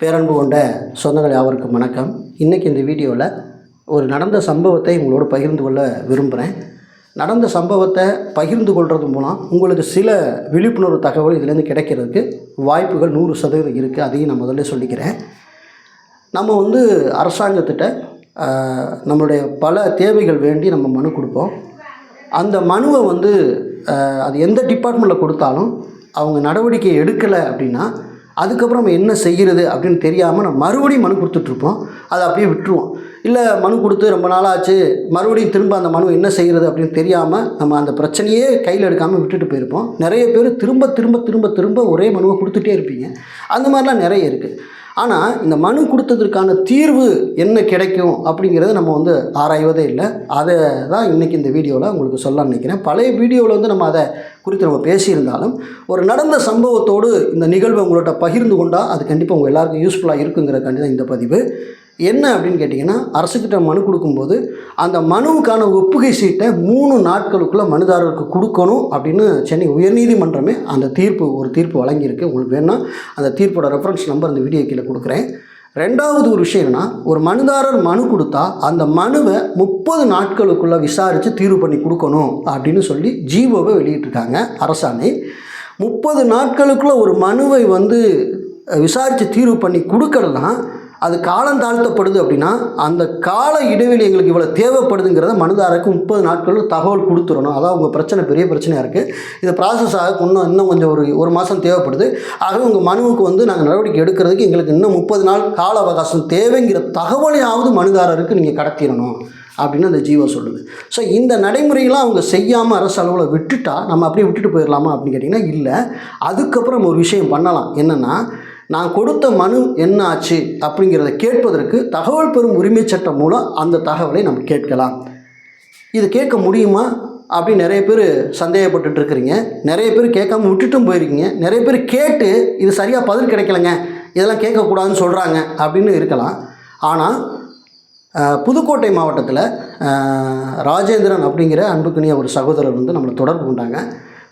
பேரன்பு கொண்ட சொந்தங்கள் யாவருக்கும் வணக்கம். இன்றைக்கி இந்த வீடியோவில் ஒரு நடந்த சம்பவத்தை உங்களோட பகிர்ந்து கொள்ள விரும்புகிறேன் நடந்த சம்பவத்தை பகிர்ந்து கொள்வது மூலம் உங்களுக்கு சில விழிப்புணர்வு தகவல் இதுலேருந்து கிடைக்கிறதுக்கு வாய்ப்புகள் நூறு சதவீதம் இருக்குது அதையும் நான் முதல்ல சொல்லிக்கிறேன். நம்ம வந்து அரசாங்கத்திட்ட நம்மளுடைய பல தேவைகள் வேண்டி நம்ம மனு கொடுப்போம். அந்த மனுவை வந்து அது எந்த டிபார்ட்மெண்ட்டில் கொடுத்தாலும் அவங்க நடவடிக்கை எடுக்கலை அப்படின்னா அதுக்கப்புறம் நம்ம என்ன செய்கிறது அப்படின்னு தெரியாமல் நம்ம மறுபடியும் மனு கொடுத்துட்ருப்போம். அதை அப்படியே விட்டுருவோம். இல்லை மனு கொடுத்து ரொம்ப நாளாச்சு மறுபடியும் திரும்ப அந்த மனு என்ன செய்கிறது அப்படின்னு தெரியாமல் நம்ம அந்த பிரச்சனையே கையில் எடுக்காமல் விட்டுட்டு போயிருப்போம். நிறைய பேர் திரும்ப திரும்ப திரும்ப திரும்ப ஒரே மனுவை கொடுத்துட்டே இருப்பீங்க. அந்த மாதிரிலாம் நிறைய இருக்குது ஆனால் இந்த மனு கொடுத்ததற்கான தீர்வு என்ன கிடைக்கும் அப்படிங்கிறத நம்ம வந்து ஆராய்வதே இல்லை. அதை தான் இன்றைக்கி இந்த வீடியோவில் உங்களுக்கு சொல்ல நினைக்கிறேன். பழைய வீடியோவில் வந்து நம்ம அதை குறித்து நம்ம பேசியிருந்தாலும் ஒரு நடந்த சம்பவத்தோடு இந்த நிகழ்வை உங்கள்கிட்ட பகிர்ந்து கொண்டால் அது கண்டிப்பாக உங்கள் எல்லாருக்கும் யூஸ்ஃபுல்லாக இருக்குங்கிறக்காண்டி தான் இந்த பதிவு. என்ன அப்படின்னு கேட்டிங்கன்னா அரசுக்கிட்ட மனு கொடுக்கும்போது அந்த மனுவுக்கான ஒப்புகை சீட்டை மூணு நாட்களுக்குள்ளே மனுதாரருக்கு கொடுக்கணும் அப்படின்னு சென்னை உயர்நீதிமன்றமே அந்த தீர்ப்பு ஒரு தீர்ப்பு வழங்கியிருக்கு. உங்களுக்கு வேணால் அந்த தீர்ப்போட ரெஃபரன்ஸ் நம்பர் அந்த வீடியோ கீழே கொடுக்குறேன். ரெண்டாவது ஒரு விஷயம் ஒரு மனுதாரர் மனு கொடுத்தா அந்த மனுவை முப்பது நாட்களுக்குள்ளே விசாரித்து தீர்வு பண்ணி கொடுக்கணும் அப்படின்னு சொல்லி ஜீவோவை வெளியிட்டிருக்காங்க அரசாணை. முப்பது நாட்களுக்குள்ளே ஒரு மனுவை வந்து விசாரித்து தீர்வு பண்ணி கொடுக்கலனா அது காலம் தாழ்த்தப்படுது அப்படின்னா அந்த கால இடைவெளி எங்களுக்கு இவ்வளோ தேவைப்படுதுங்கிறத மனுதாரருக்கு முப்பது நாட்களில் தகவல் கொடுத்துடணும். அதான் உங்கள் பிரச்சனை பெரிய பிரச்சனையாக இருக்குது இது ப்ராசஸ் ஆக இன்னும் இன்னும் கொஞ்சம் ஒரு ஒரு மாதம் தேவைப்படுது. ஆகவே உங்கள் மனுவுக்கு வந்து நாங்கள் நடவடிக்கை எடுக்கிறதுக்கு எங்களுக்கு இன்னும் முப்பது நாள் கால அவகாசம் தேவைங்கிற தகவலையாவது மனுதாரருக்கு நீங்கள் கடத்திடணும் அப்படின்னு அந்த ஜீவோ சொல்லுது. ஸோ இந்த நடைமுறையெல்லாம் அவங்க செய்யாமல் அரசு அளவில் விட்டுட்டா நம்ம அப்படியே விட்டுட்டு போயிடலாமா அப்படின்னு கேட்டிங்கன்னா இல்லை. அதுக்கப்புறம் நம்ம ஒரு விஷயம் பண்ணலாம். என்னென்னா நான் கொடுத்த மனு என்ன ஆச்சு அப்படிங்கிறத கேட்பதற்கு தகவல் பெறும் உரிமை சட்டம் மூலம் அந்த தகவலை நம்ம கேட்கலாம். இது கேட்க முடியுமா? அப்படின்னு நிறைய பேர் சந்தேகப்பட்டுட்டு இருக்கிறீங்க நிறைய பேர் கேட்காம விட்டுட்டும் போயிருக்கீங்க. நிறைய பேர் கேட்டு இது சரியாக பதில் கிடைக்கலங்க இதெல்லாம் கேட்கக்கூடாதுன்னு சொல்கிறாங்க அப்படின்னு இருக்கலாம். ஆனால் புதுக்கோட்டை மாவட்டத்தில் ராஜேந்திரன் அப்படிங்கிற அன்புக்குனிய ஒரு சகோதரர் வந்து நம்மளை தொடர்பு கொண்டாங்க.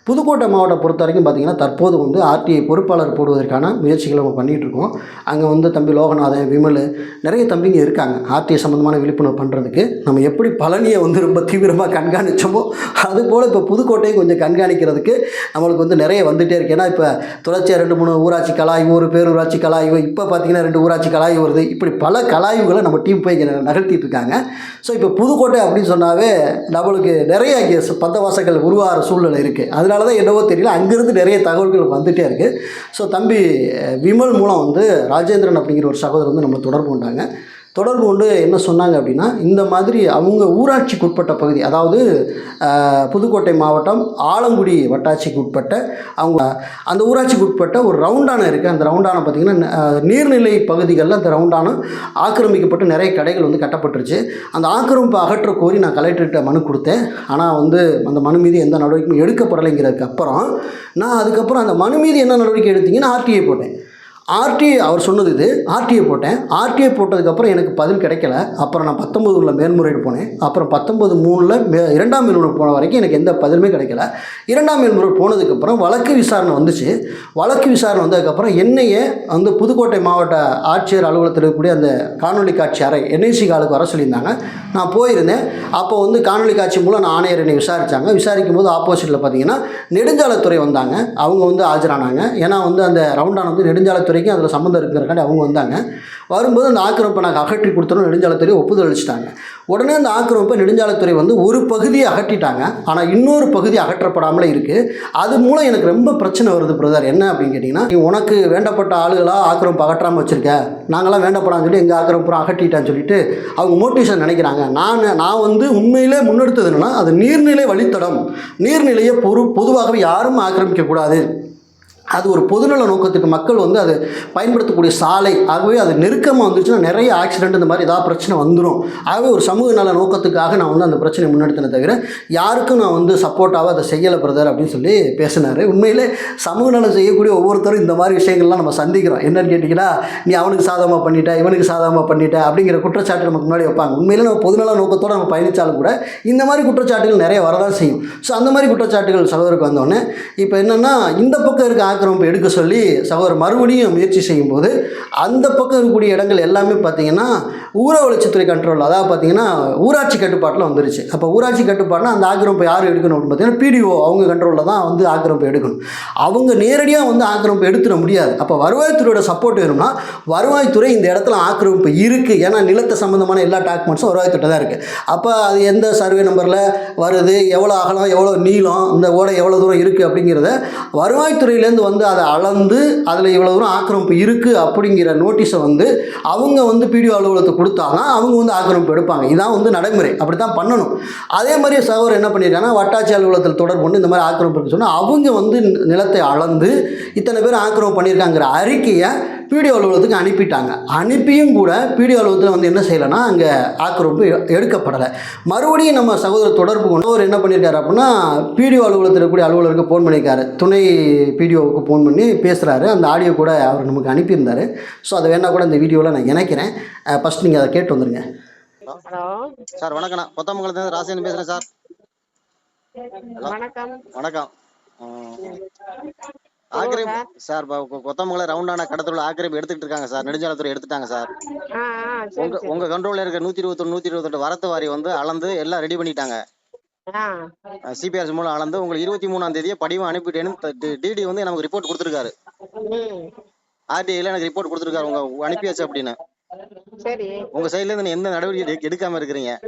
புதுக்கோட்டை மாவட்டம் பொறுத்த வரைக்கும் பார்த்திங்கன்னா தற்போது வந்து ஆர்டிஐ பொறுப்பாளர் போடுவதற்கான முயற்சிகளை நம்ம பண்ணிகிட்டு இருக்கோம் அங்கே வந்து தம்பி லோகநாதன் விமல் நிறைய தம்பிங்க இருக்காங்க. ஆர்டிஐ சம்மந்தமான விழிப்புணர்வு பண்ணுறதுக்கு நம்ம எப்படி பழனியை வந்து ரொம்ப தீவிரமாக கண்காணித்தோமோ அதுபோல் இப்போ புதுக்கோட்டையை கொஞ்சம் கண்காணிக்கிறதுக்கு நம்மளுக்கு வந்து நிறைய வந்துகிட்டே இருக்கு. ஏன்னா இப்போ தொடர்ச்சியாக ரெண்டு மூணு ஊராட்சி கலாய்வு ஒரு பேரூராட்சி கலாய்வு இப்போ பார்த்திங்கன்னா ரெண்டு ஊராட்சி கலாய்வு வருது. இப்படி பல கலாய்வுகளை நம்ம டீம் போய் இங்கே நகர்த்திட்டு இருக்காங்க ஸோ இப்போ புதுக்கோட்டை அப்படின்னு சொன்னாவே நம்மளுக்கு நிறைய இங்கே பத்தவாசங்கள் பந்தவாசங்கள் உருவாகிற சூழ்நிலை இருக்குது அதனால தான் என்னவோ தெரியல. அங்கேருந்து நிறைய தகவல்கள் வந்துகிட்டே இருக்குது ஸோ தம்பி விமல் மூலம் வந்து ராஜேந்திரன் அப்படிங்கிற ஒரு சகோதரர் வந்து நம்ம தொடர்பு கொண்டாங்க. தொடர்பு கொண்டு என்ன சொன்னாங்க அப்படின்னா இந்த மாதிரி அவங்க ஊராட்சிக்கு உட்பட்ட பகுதி அதாவது புதுக்கோட்டை மாவட்டம் ஆலங்குடி வட்டாட்சிக்கு உட்பட்ட அவங்க அந்த ஊராட்சிக்கு உட்பட்ட ஒரு ரவுண்டானம் இருக்குது அந்த ரவுண்டானம் பார்த்திங்கன்னா நீர்நிலை பகுதிகளில் அந்த ரவுண்டானம் ஆக்கிரமிக்கப்பட்டு நிறைய கடைகள் வந்து கட்டப்பட்டுருச்சு. அந்த ஆக்கிரமிப்பு அகற்ற கோரி நான் கலெக்டர்கிட்ட மனு கொடுத்தேன். ஆனால் வந்து அந்த மனு மீது எந்த நடவடிக்கையும் எடுக்கப்படலைங்கிறதுக்கு அப்புறம் நான் அதுக்கப்புறம் அந்த மனு மீது என்ன நடவடிக்கை எடுத்தீங்கன்னு ஆர்டிஐ போட்டேன். ஆர்டிஐ அவர் சொன்னது இது ஆர்டிஐ போட்டேன். ஆர்டிஐ போட்டதுக்கப்புறம் எனக்கு பதில் கிடைக்கல. அப்புறம் நான் பத்தொம்பதுல மேல்முறையீடு போனேன். அப்புறம் பத்தொம்பது மூணில் மே இரண்டாம் மேல்முறை போன வரைக்கும் எனக்கு எந்த பதிலுமே கிடைக்கல. இரண்டாம் மேல்முறை போனதுக்கப்புறம் வழக்கு விசாரணை வந்துச்சு. வழக்கு விசாரணை வந்ததுக்கப்புறம் என்னையே வந்து புதுக்கோட்டை மாவட்ட ஆட்சியர் அலுவலகத்தில் இருக்கக்கூடிய அந்த காணொலி காட்சி அறை என்ஐசி காலுக்கு வர சொல்லியிருந்தாங்க. நான் போயிருந்தேன். அப்போ வந்து காணொலி காட்சி மூலம் நான் ஆணையர் என்னை விசாரித்தாங்க விசாரிக்கும் போது ஆப்போசிட்டில் பார்த்தீங்கன்னா நெடுஞ்சாலைத்துறை வந்தாங்க. அவங்க வந்து ஆஜரானாங்க. ஏன்னா வந்து அந்த ரவுண்டான வந்து வரைக்கும் அதில் சம்மந்தம் இருக்கிறக்காண்டி அவங்க வந்தாங்க. வரும்போது அந்த ஆக்கிரமிப்பை நாங்கள் அகற்றி கொடுத்தோம் நெடுஞ்சாலைத்துறை ஒப்புதல் அளிச்சிட்டாங்க. உடனே அந்த ஆக்கிரமிப்பை நெடுஞ்சாலைத்துறை வந்து ஒரு பகுதியை அகற்றிட்டாங்க. ஆனால் இன்னொரு பகுதி அகற்றப்படாமலே இருக்குது அது மூலம் எனக்கு ரொம்ப பிரச்சனை வருது பிரதர். என்ன அப்படின்னு கேட்டிங்கன்னா நீ உனக்கு வேண்டப்பட்ட ஆளுகளாக ஆக்கிரமிப்பு அகற்றாமல் வச்சுருக்க? நாங்களாம் வேண்டப்படான்னு சொல்லி எங்கள் ஆக்கிரமிப்புறம் அகற்றிட்டான்னு சொல்லிட்டு அவங்க மோட்டிவேஷன் நினைக்கிறாங்க. நான் நான் வந்து உண்மையிலே முன்னெடுத்தது என்னென்னா அது நீர்நிலை வழித்தடம். நீர்நிலையை பொறு பொதுவாகவே யாரும் ஆக்கிரமிக்கக்கூடாது. அது ஒரு பொதுநல நோக்கத்துக்கு மக்கள் வந்து அதை பயன்படுத்தக்கூடிய சாலை ஆகவே அது நெருக்கமாக வந்துச்சுன்னா நிறைய ஆக்சிடென்ட் இந்த மாதிரி ஏதாவது பிரச்சனை வந்துடும் ஆகவே ஒரு சமூக நல நோக்கத்துக்காக நான் வந்து அந்த பிரச்சனையை முன்னெடுத்தனே தவிர யாருக்கும் நான் வந்து சப்போர்ட்டாக அதை செய்யலை பிரதர் அப்படின்னு சொல்லி பேசினார். உண்மையிலே சமூக நலம் செய்யக்கூடிய ஒவ்வொருத்தரும் இந்த மாதிரி விஷயங்கள்லாம் நம்ம சந்திக்கிறோம். என்னன்னு கேட்டிங்கன்னா நீ அவனுக்கு சாதகமாக பண்ணிட்ட இவனுக்கு சாதகமாக பண்ணிட்ட அப்படிங்கிற குற்றச்சாட்டு நமக்கு முன்னாடி வைப்பாங்க. உண்மையிலே நம்ம பொதுநல நோக்கத்தோடு நம்ம பயணித்தாலும் கூட இந்த மாதிரி குற்றச்சாட்டுகள் நிறைய வரதான் செய்யும். ஸோ அந்த மாதிரி குற்றச்சாட்டுகள் சகோதரருக்கு வந்தோடனே இப்போ என்னென்னா இந்த பக்கம் இருக்க ஆக்கிரமிப்பு எடுக்க சொல்லி சகோதரர் மறுபடியும் முயற்சி செய்யும்போது அந்த பக்கம் இருக்கக்கூடிய இடங்கள் எல்லாமே பார்த்தீங்கன்னா ஊர வளர்ச்சித்துறை கண்ட்ரோல் அதாவது பார்த்தீங்கன்னா ஊராட்சி கட்டுப்பாட்டில் வந்துருச்சு. அப்போ ஊராட்சி கட்டுப்பாட்டில் அந்த ஆக்கிரமிப்பு யார் எடுக்கணும் அப்படின்னு பார்த்தீங்கன்னா பிடிஓ அவங்க கண்ட்ரோலில் தான் வந்து ஆக்கிரமிப்பு எடுக்கணும். அவங்க நேரடியாக வந்து ஆக்கிரமிப்பு எடுத்துட முடியாது. அப்போ வருவாய்த்துறையோட சப்போர்ட் வேணும்னா வருவாய்த்துறை இந்த இடத்துல ஆக்கிரமிப்பு இருக்குது ஏன்னா நிலத்தை சம்மந்தமான எல்லா டாக்குமெண்ட்ஸும் வருவாய்த்துறை தான் இருக்குது அப்போ அது எந்த சர்வே நம்பரில் வருது எவ்வளோ அகலம் எவ்வளோ நீளம் இந்த ஓடை எவ்வளோ தூரம் இருக்குது அப்படிங்கிறத வருவாய்த்துறையிலேருந்து வந்து அதை அளந்து அதில் இவ்வளோ தூரம் ஆக்கிரமிப்பு இருக்குது அப்படிங்கிற நோட்டீஸை வந்து அவங்க வந்து பிடிஓ அலுவலகத்துக்கு கொடுத்தாங்க. அவங்க வந்து ஆக்கிரமிப்பு எடுப்பாங்க. இதான் வந்து நடைமுறை. அப்படி தான் பண்ணணும். அதே மாதிரி சகோதரர் என்ன பண்ணியிருக்காங்கன்னா வட்டாட்சி அலுவலகத்தில் தொடர்பு கொண்டு இந்த மாதிரி ஆக்கிரமிப்பு இருக்குன்னு சொன்னால் அவங்க வந்து நிலத்தை அளந்து இத்தனை பேர் ஆக்கிரமிப்பு பண்ணியிருக்காங்கிற அறிக்கையை பிடிஓ அலுவலகத்துக்கு அனுப்பிட்டாங்க. அனுப்பியும் கூட பிடிஓ அலுவலகத்தில் வந்து என்ன செய்யலைன்னா அங்கே ஆக்கிரமிப்பு எடுக்கப்படலை. மறுபடியும் நம்ம சகோதரர் தொடர்பு கொண்டு அவர் என்ன பண்ணியிருக்காரு அப்படின்னா பிடிஓ அலுவலகத்தில் இருக்கக்கூடிய அலுவலருக்கு ஃபோன் பண்ணியிருக்காரு. துணை பிடிஓவுக்கு ஃபோன் பண்ணி பேசுகிறாரு அந்த ஆடியோ கூட அவர் நமக்கு அனுப்பியிருந்தாரு. ஸோ அதை வேணா கூட இந்த வீடியோவில் நான் இணைக்கிறேன். ஃபஸ்ட் நீங்கள் அதை கேட்டு வந்துருங்க. ஹலோ. சார் வணக்கண்ணா. கொத்தமங்கலத்துலேருந்து ராசியன் பேசுகிறேன் சார். வணக்கம். வணக்கம். ஆக்கிரமிப்பு. சார் இப்போ கொ- கொத்தமங்கலம் ரவுண்டான கடத்துல ஆக்கிரமிப்பு எடுத்துக்கிட்டு இருக்காங்க சார். நெடுஞ்சாலைத்துறை எடுத்துட்டாங்க சார். உங்க உங்க கண்ட்ரோல்ல இருக்க நூத்தி இருபத்தொன்னு நூத்தி இருபத்தெட்டு வரத்து வாரி வந்து அளந்து எல்லாம் ரெடி பண்ணிட்டாங்க. ஆ. சிபிஆர்எஸ் மூலம் அளந்து உங்களுக்கு இருபத்தி மூணாம் தேதியே படிவம் அனுப்பிட்டேன்னு டிடி வந்து நமக்கு ரிப்போர்ட் கொடுத்துருக்காரு. ஆர்டிஐல எனக்கு ரிப்போர்ட் கொடுத்துருக்காரு. உங்க அனுப்பியாச்சு அப்படின்னு. சரி. உங்க சைட்ல இருந்து எந்த நடவடிக்கை எடு- எடுக்காம இருக்கிறீங்க?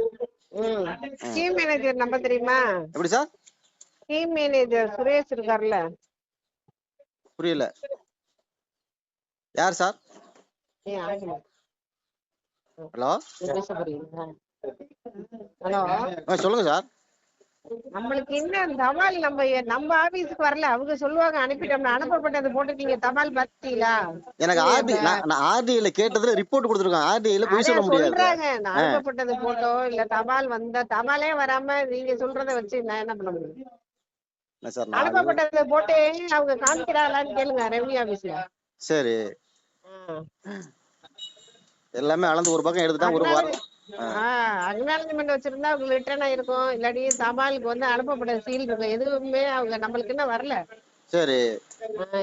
டீம் மேனேஜர் நம்பர் தெரியுமா? எப்படி சார்? டீம் மேனேஜர் சுரேஷ் இருக்கார்ல. புரியல. யார் சார்? ஹலோ? சொல்லுங்க சார். நம்மளுக்கு இன்னும் தபால் நம்ம நம்ம ஆபீஸ்க்கு வரல. அவங்க சொல்லுவாங்க அனுப்பிட்டோம்னா அனுப்பப்பட்டது போட்டுட்டீங்க. தபால் பார்த்தீங்களா எனக்கு ஆர்டி நான் ஆர்டிஐல கேட்டதுல ரிப்போர்ட் கொடுத்துருக்கேன் ஆர்டிஐல பொய் சொல்ல முடியாது. சொல்றாங்க. நான் அனுப்பப்பட்டது போட்டோ இல்ல தபால் வந்த தபாலே வராம நீங்க சொல்றத வச்சு நான் என்ன பண்ண முடியும்? சார் அனுப்பப்பட்டதை போட்டு அவங்க காமிக்கிறாங்களான்னு கேளுங்க ரெவன்யூ ஆபீஸ்ல சரி. எல்லாமே அளந்து ஒரு பக்கம் எடுத்துட்டா ஒரு வாரம். அக்னாலஜ்மெண்ட் வச்சிருந்தா அவங்க ரிட்டர்ன் ஆயிருக்கும் இல்லாட்டி தபாலுக்கு வந்து அனுப்பப்பட்ட சீல் இருக்கும் எதுவுமே அவங்க நம்மளுக்கு என்ன வரல. சரி.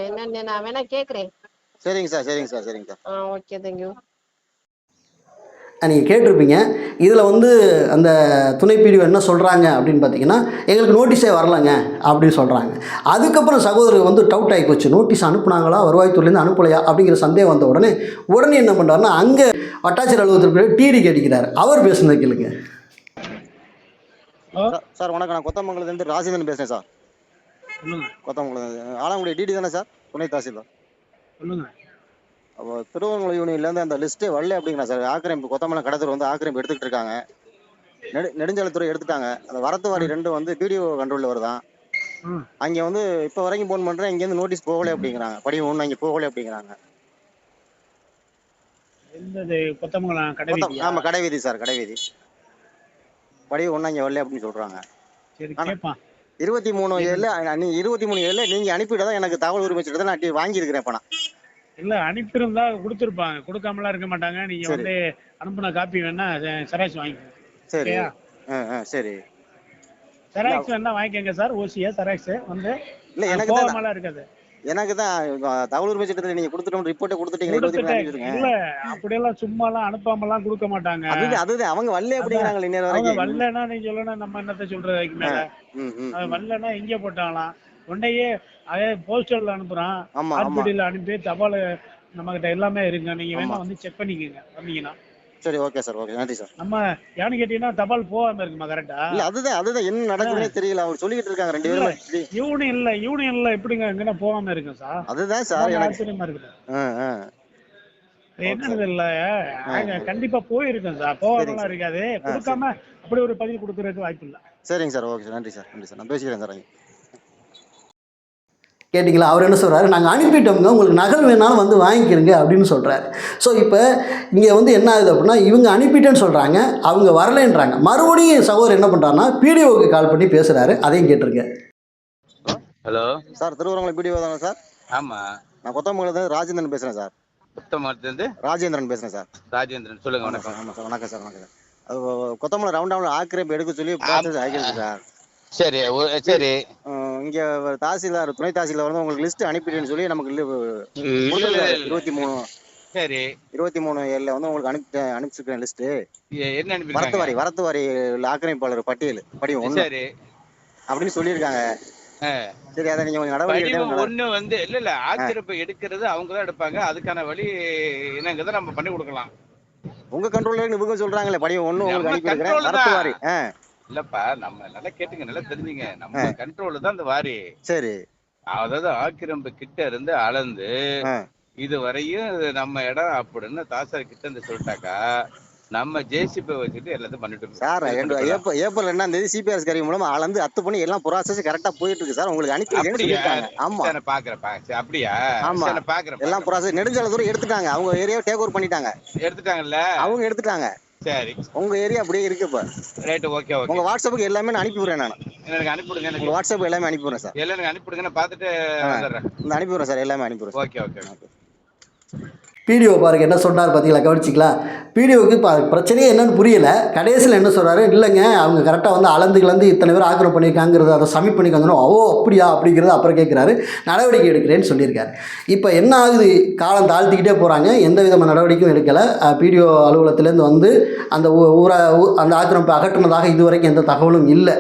என்னன்னு நான் வேணா கேக்குறேன். சரிங்க சார் சரிங்க சார் சரிங்க சார். ஓகே தேங்க்யூ நீங்கள் கேட்டிருப்பீங்க. இதில் வந்து அந்த துணை பிரிவு என்ன சொல்கிறாங்க அப்படின்னு பார்த்தீங்கன்னா எங்களுக்கு நோட்டீஸே வரலங்க அப்படின்னு சொல்கிறாங்க அதுக்கப்புறம் சகோதரர் வந்து டவுட் ஆகி போச்சு. நோட்டீஸ் அனுப்புனாங்களா? வருவாய்த்துறையிலேருந்து அனுப்பலையா? அப்படிங்கிற சந்தேகம் வந்த உடனே உடனே என்ன பண்ணுறாருன்னா அங்கே வட்டாட்சியர் அலுவலகத்தில் டிடி கேட்டிக்கிறார். அவர் பேசுனதை கேளுங்க. சார், சார் வணக்கம். நான் கொத்தமங்கலத்துல இருந்து ராஜேந்திரன் பேசுறேன் சார். கொத்தமங்கலம். ஆலங்குடி டிடி தானே சார்? துணை தாசில்தார். சொல்லுங்க. அப்போ திருவண்ணாமலை யூனியன்ல இருந்து அந்த லிஸ்ட்டே வரல அப்படிங்களா சார். ஆக்கிரமிப்பு கொத்தமங்கலம் கடத்தல் வந்து ஆக்கிரமிப்பு எடுத்துக்கிட்டு இருக்காங்க. நெடு நெடுஞ்சாலைத்துறை எடுத்துட்டாங்க. அந்த வரத்து வாரி ரெண்டு வந்து பிடிஓ கண்ட்ரோல்ல வருதான். அங்க வந்து இப்ப வரைக்கும் போன் பண்றேன் இங்க இருந்து நோட்டீஸ் போகல அப்படிங்கிறாங்க. படிவம் ஒண்ணு அங்க போகல அப்படிங்கிறாங்க. எந்தது கொத்தமங்கலம் கடை கொத்தம்- வீதியா? ஆமா கடை வீதி சார் கடை வீதி. படிவம் ஒண்ணு அங்க வரல அப்படின்னு கேட்பான். இருபத்தி மூணு ஏழுல இருபத்தி மூணு ஏழுல நீங்க அனுப்பிட்டதான் எனக்கு தகவல் உரிமை நான் வாங்கியிருக்கிறேன் நான். இல்ல அனுப்பியிருந்தா கொடுத்துருப்பாங்க. கொடுக்காமலாம் இருக்க மாட்டாங்க. நீங்க. வந்து அனுப்புன காப்பி வேணா செராக்ஸ் வாங்கிக்கோங்க. சரி. சரி. செராக்ஸ் வேணா வாங்கிக்கோங்க சார். ஓசியா செராக்ஸ் வந்து இல்ல எனக்கு தான் போகாமலாம் இருக்காது. எனக்கு தான் தகவல் உரிமை சட்டத்துல நீங்க கொடுத்துட்டோம் ரிப்போர்ட்டை கொடுத்துட்டீங்க இல்ல அப்படியெல்லாம் சும்மாலாம் அனுப்பாமலாம் கொடுக்க மாட்டாங்க. அது அதுதான். அவங்க வரல அப்படிங்கிறாங்க இன்னொரு வரைக்கும். வரலன்னா நீங்க சொல்லணும் நம்ம என்னத்த சொல்றது அதுக்கு மேல. ம், ம், அது ம். வரலன்னா இங்கே போட்டாங்களாம். உன்னையே அதே போஸ்டர்ல அனுப்புறான். ஹாஸ்பிட்டல்ல அனுப்பி தபால் நம்ம கிட்ட எல்லாமே இருக்கு. நீங்க வேணா. வந்து செக் பண்ணிக்கோங்க வந்தீங்கன்னா. சரி ஓகே சார் ஓகே நன்றி சார் நம்ம ஏன்னு கேட்டீங்கன்னா தபால் போகாம இருக்குமா கரெக்டா இல்ல அதுதான் அதுதான். என்ன நடக்குதுன்னே தெரியல. அவர் சொல்லிட்டு இருக்காங்க ரெண்டு பேரும். யூனியன்ல யூனியன்ல எப்படிங்க எங்கன்னா போகாம இருக்கும் சார் அதுதான் சார் ஆச்சரியமா இருக்குது. என்னது இல்ல? கண்டிப்பா போயிருக்கும் சார் போகாமலாம் இருக்காது. கொடுக்காம அப்படி ஒரு பதில் கொடுக்கறதுக்கு வாய்ப்பு இல்ல. சரிங்க சார் ஓகே சார் நன்றி சார் நன்றி சார் நான் பேசிக்கிறேன் சார் கேட்டிங்களா? அவர் என்ன சொல்றாரு? நாங்கள் அனுப்பிட்டோம்ங்க உங்களுக்கு நகல் வேணாலும் வந்து வாங்கிக்கிறங்க அப்படின்னு சொல்கிறாரு ஸோ இப்போ இங்கே வந்து என்ன ஆகுது அப்படின்னா இவங்க அனுப்பிட்டேன்னு சொல்கிறாங்க அவங்க வரலைன்றாங்க. மறுபடியும் சகோதரர் என்ன பண்ணுறாருன்னா பிடிஓக்கு கால் பண்ணி பேசுகிறாரு அதையும் கேட்டிருங்க. ஹலோ சார் திருவரங்குளம் வீடியோ தானே சார்? ஆமா. நான் கொத்தமங்கலத்துல ராஜேந்திரன் பேசுறேன் சார். புத்தமரத்துலேருந்து ராஜேந்திரன் பேசுறேன் சார். ராஜேந்திரன். சொல்லுங்க வணக்கம். ஆமாம் சார் வணக்கம் சார் வணக்கம் சார். அது கொத்தமல்லி ரவுண்ட் டவுன் ஆக்கிரமிப்பு எடுக்க சொல்லி சார். சரி சரி. இங்க தாசில்தார் துணை தாசில்தார் வந்து உங்களுக்கு லிஸ்ட் அனுப்பிட்டேன்னு சொல்லி நமக்கு. இருபத்தி மூணு. சரி. இருபத்தி மூணு ஏழுல வந்து உங்களுக்கு அனுப்பி அனுப்பிச்சிருக்கேன் லிஸ்ட் என்ன வரத்து அனுப்பிருக்காங்க வாரி வரத்து வாரி ஆக்கிரமிப்பாளர் பட்டியல் படிவம் ஒண்ணு சரி. அப்படின்னு சொல்லியிருக்காங்க. சரி அதை நீங்க கொஞ்சம் நடவடிக்கை. ஒண்ணு வந்து இல்ல இல்ல ஆக்கிரமிப்பு எடுக்கிறது அவங்க தான் எடுப்பாங்க. அதுக்கான வழி என்னங்கிறத நம்ம பண்ணி கொடுக்கலாம். உங்க கண்ட்ரோல்ல இவங்க சொல்றாங்களே படிவம் ஒண்ணு உங்களுக்கு அனுப்பி இருக்கிறேன் இல்லப்பா நம்ம நல்லா கேட்டுங்க நல்லா தெரிஞ்சுங்க நம்ம கண்ட்ரோல் தான் இந்த வாரி. சரி. அதாவது ஆக்கிரமிப்பு கிட்ட இருந்து அளந்து. இது வரையும் நம்ம இடம் அப்படின்னு தாசார் கிட்ட இருந்து சொல்லிட்டாக்கா நம்ம ஜேசிபி வச்சுட்டு எல்லாத்தையும் பண்ணிட்டு சார் ஏப்ரல் ஏப்ரல் ரெண்டாம் தேதி சிபிஆர்எஸ் கருவி மூலமா அளந்து அத்து பண்ணி எல்லாம் ப்ராசஸ் கரெக்டா போயிட்டு இருக்கு சார். உங்களுக்கு? சொல்லியிருக்காங்க. ஆமா. பாக்குறேன் அப்படியா? ஆமா. பாக்குறேன் எல்லாம். ப்ராசஸ் நெடுஞ்சாலை தூரம் எடுத்துட்டாங்க. அவங்க ஏரியாவை டேக் ஓவர் பண்ணிட்டாங்க. எடுத்துட்டாங்கல்ல? அவங்க எடுத்துட்டாங்க. சரி. உங்க ஏரியா அப்படியே இருக்கு இப்ப ரைட் ஓகே ஓகே உங்க வாட்ஸ்அப்புக்கு எல்லாமே நான் அனுப்பிவிடுறேன் நான். எனக்கு அனுப்பிவிடுங்க எனக்கு வாட்ஸ்அப் எல்லாமே அனுப்பிவிடுறேன் சார். எல்லாம் எனக்கு அனுப்பிவிடுங்க நான் பார்த்துட்டு வந்துடுறேன். இந்த அனுப்பிவிடுறேன் சார் எல்லாமே அனுப்பிவிடுறேன் ஓகே ஓகே ஓகே. பிடிஓ பாருங்க என்ன சொன்னார் பார்த்தீங்களா கவனிச்சிங்களா? பிடிஓக்கு இப்போ பிரச்சனையே என்னன்னு புரியலை. கடைசியில் என்ன சொல்கிறாரு இல்லைங்க அவங்க கரெக்டாக வந்து அளந்து கலந்து இத்தனை பேர் ஆக்கிரம் பண்ணியிருக்காங்கிறது அதை சப்மிட் பண்ணிக்காங்கன்னு ஓ அப்படியா? அப்படிங்கிறத அப்புறம் கேட்குறாரு நடவடிக்கை எடுக்கிறேன்னு சொல்லியிருக்காரு. இப்போ என்ன ஆகுது? காலம் தாழ்த்திக்கிட்டே போகிறாங்க எந்த விதமான நடவடிக்கையும் எடுக்கலை. பிடிஓ அலுவலகத்துலேருந்து வந்து அந்த ஊ- ஊரை ஊ- அந்த ஆக்கிரமிப்பை அகற்றினதாக இது வரைக்கும் எந்த தகவலும் இல்லை.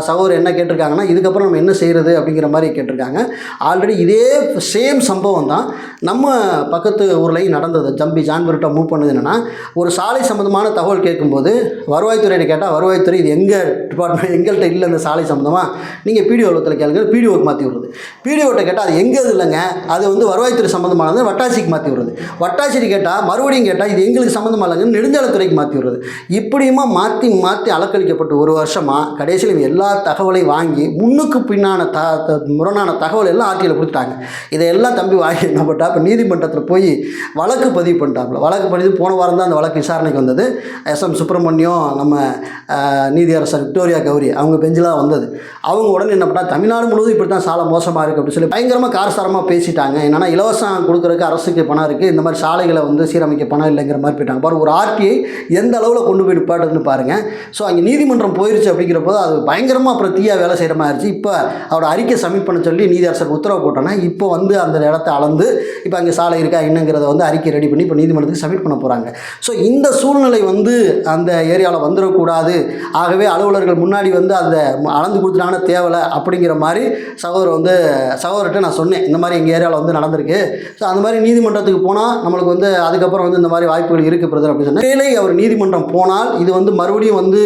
சகோதரர் என்ன கேட்டிருக்காங்கன்னா இதுக்கப்புறம் நம்ம என்ன செய்கிறது அப்படிங்கிற மாதிரி கேட்டிருக்காங்க. ஆல்ரெடி இதே சேம் சம்பவம் தான். நம்ம பக்கத்து ஊர்லேயும் நடந்தது ஜம்பி ஜான்வர்கிட்ட மூவ் பண்ணது என்னென்னா ஒரு சாலை சம்மந்தமான தகவல் கேட்கும்போது வருவாய்த்துறையிட்ட கேட்டால் வருவாய்த்துறை இது எங்கள் டிபார்ட்மெண்ட் எங்கள்கிட்ட இல்லை இந்த சாலை சம்மந்தமாக நீங்கள் பிடிஓ அலுவலகத்தில் கேளுங்க பிடிஓக்கு மாற்றி விடுறது. பிடிஓட்ட கேட்டால் அது எங்கே இல்லைங்க? அது வந்து வருவாய்த்துறை சம்மந்தமானது வட்டாட்சிக்கு மாற்றி விடுறது. வட்டாட்சிக்கு கேட்டால் மறுபடியும் கேட்டால் இது எங்களுக்கு சம்மந்தமாக இல்லைங்கன்னு நெடுஞ்சாலைத்துறைக்கு மாற்றி விடுறது. இப்படியுமா மாற்றி மாற்றி அலக்களிக்கப்பட்டு ஒரு வருஷமாக கடைசியில் எல்லா தகவலையும் வாங்கி முன்னுக்கு பின்னான த த- முரணான தகவல் எல்லாம் ஆட்சியில் கொடுத்துட்டாங்க. இதையெல்லாம் தம்பி வாங்கி என்ன பண்ணிட்டா இப்போ நீதிமன்றத்தில் போய் வழக்கு பதிவு பண்ணிட்டாப்புல. வழக்கு பதிவு போன வாரம் தான் அந்த வழக்கு விசாரணைக்கு வந்தது. எஸ் எம் சுப்பிரமணியம் நம்ம நீதியரசர் விக்டோரியா கௌரி அவங்க பெஞ்சிலாக வந்தது. அவங்க உடனே என்ன பண்ணா தமிழ்நாடு முழுவதும் இப்படி தான் சாலை மோசமாக இருக்குது அப்படின்னு சொல்லி பயங்கரமாக காரசாரமாக பேசிட்டாங்க. என்னென்னா இலவசம் கொடுக்குறக்கு அரசுக்கு பணம் இருக்குது இந்த மாதிரி சாலைகளை வந்து சீரமைக்க பணம் இல்லைங்கிற மாதிரி போயிட்டாங்க. பாரு ஒரு ஆர்டிஐ எந்த அளவில் கொண்டு போய் நிப்பாட்டுதுன்னு பாருங்கள் ஸோ அங்கே நீதிமன்றம் போயிருச்சு அப்படிங்கிறப்போ அது பயங்கரமாக அப்புறம் வேலை செய்கிற மாதிரி இருந்துச்சு இப்போ அவரோட அறிக்கை சப்மிட் பண்ண சொல்லி நீதியரசர் உத்தரவு போட்டோன்னா இப்போ வந்து அந்த இடத்த அளந்து இப்போ அங்கே சாலை இருக்கா என்னங்கிறத வந்து வந்து அறிக்கை ரெடி பண்ணி இப்போ நீதிமன்றத்துக்கு சப்மிட் பண்ண போகிறாங்க ஸோ இந்த சூழ்நிலை வந்து அந்த ஏரியாவில் வந்துடக்கூடாது. ஆகவே அலுவலர்கள் முன்னாடி வந்து அந்த அளந்து கொடுத்துட்டான தேவலை அப்படிங்கிற மாதிரி சகோதரர் வந்து சகோதரர்கிட்ட நான் சொன்னேன். இந்த மாதிரி எங்கள் ஏரியாவில் வந்து நடந்திருக்கு. ஸோ அந்த மாதிரி நீதிமன்றத்துக்கு போனால் நம்மளுக்கு வந்து அதுக்கப்புறம் வந்து இந்த மாதிரி வாய்ப்புகள் இருக்குது பிரதர் அப்படின்னு சொன்னேன். அவர் நீதிமன்றம் போனால் இது வந்து மறுபடியும் வந்து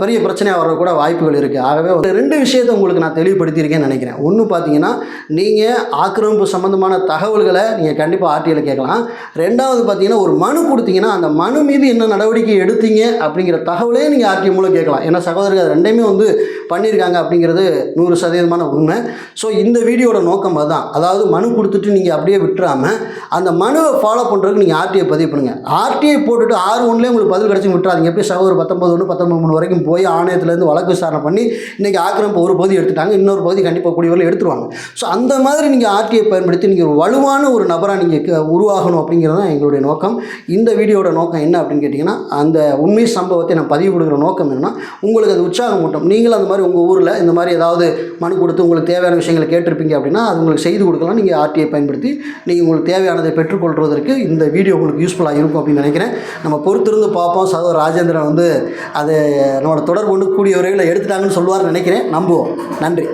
பெரிய பிரச்சனையாக வர கூட வாய்ப்புகள் இருக்குது ஆகவே ஒரு ரெண்டு விஷயத்தை உங்களுக்கு நான் தெளிவுபடுத்தியிருக்கேன்னு நினைக்கிறேன். ஒன்று பார்த்தீங்கன்னா நீங்கள் ஆக்கிரமிப்பு சம்மந்தமான தகவல்களை நீங்கள் கண்டிப்பாக ஆர்டியில் கேட்கலாம். ரெண்டாவது பார்த்தீங்கன்னா ஒரு மனு கொடுத்தீங்கன்னா அந்த மனு மீது என்ன நடவடிக்கை எடுத்தீங்க அப்படிங்கிற தகவலே நீங்கள் ஆர்டி மூலம் கேட்கலாம். ஏன்னா சகோதரர்கள் ரெண்டையுமே வந்து பண்ணியிருக்காங்க அப்படிங்கிறது நூறு சதவீதமான உண்மை. ஸோ இந்த வீடியோட நோக்கம் அதுதான். அதாவது மனு கொடுத்துட்டு நீங்கள் அப்படியே விட்டுறாமல் அந்த மனுவை ஃபாலோ பண்ணுறதுக்கு நீங்கள் ஆர்டிஐ பதிவு பண்ணுங்கள் ஆர்டிஐ போட்டுட்டு ஆறு ஒன்றுலேயே உங்களுக்கு பதில் கிடச்சி விட்டுறாதீங்க. எப்படி சகோதரர் பத்தொம்பது ஒன்று பத்தொம்பது மூணு வரைக்கும் போய் ஆணையத்துலேருந்து வழக்கு விசாரணை பண்ணி இன்றைக்கி ஆக்கிரமிப்பு ஒரு பகுதி எடுத்துட்டாங்க இன்னொரு பகுதி கண்டிப்பாக கூடியவர்கள் எடுத்துருவாங்க. ஸோ அந்த மாதிரி நீங்கள் ஆர்டிஐ பயன்படுத்தி நீங்கள் ஒரு வலுவான ஒரு நபராக நீங்கள் உருவாகணும் அப்படிங்கிறது தான் எங்களுடைய நோக்கம். இந்த வீடியோட நோக்கம் என்ன அப்படின்னு கேட்டிங்கன்னா அந்த உண்மை சம்பவத்தை நான் பதிவு கொடுக்குற நோக்கம் என்னன்னா உங்களுக்கு அது உற்சாகம் மூட்டும் நீங்களும் அந்த மாதிரி உங்கள் ஊரில் இந்த மாதிரி ஏதாவது மனு கொடுத்து உங்களுக்கு தேவையான விஷயங்களை கேட்டிருப்பீங்க அப்படின்னா அது உங்களுக்கு செய்து கொடுக்கலாம். நீங்கள் ஆர்டிஐ பயன்படுத்தி நீங்கள் உங்களுக்கு தேவையானதை பெற்றுக்கொள்வதற்கு இந்த வீடியோ உங்களுக்கு யூஸ்ஃபுல்லாக இருக்கும் அப்படின்னு நினைக்கிறேன். நம்ம பொறுத்திருந்து பார்ப்போம். சகோதரர் ராஜேந்திரன் வந்து அது நம்மளோட தொடர்பு கொண்டு கூடிய விரைவில் எடுத்துட்டாங்கன்னு சொல்லுவார்னு நினைக்கிறேன். நம்புவோம். நன்றி.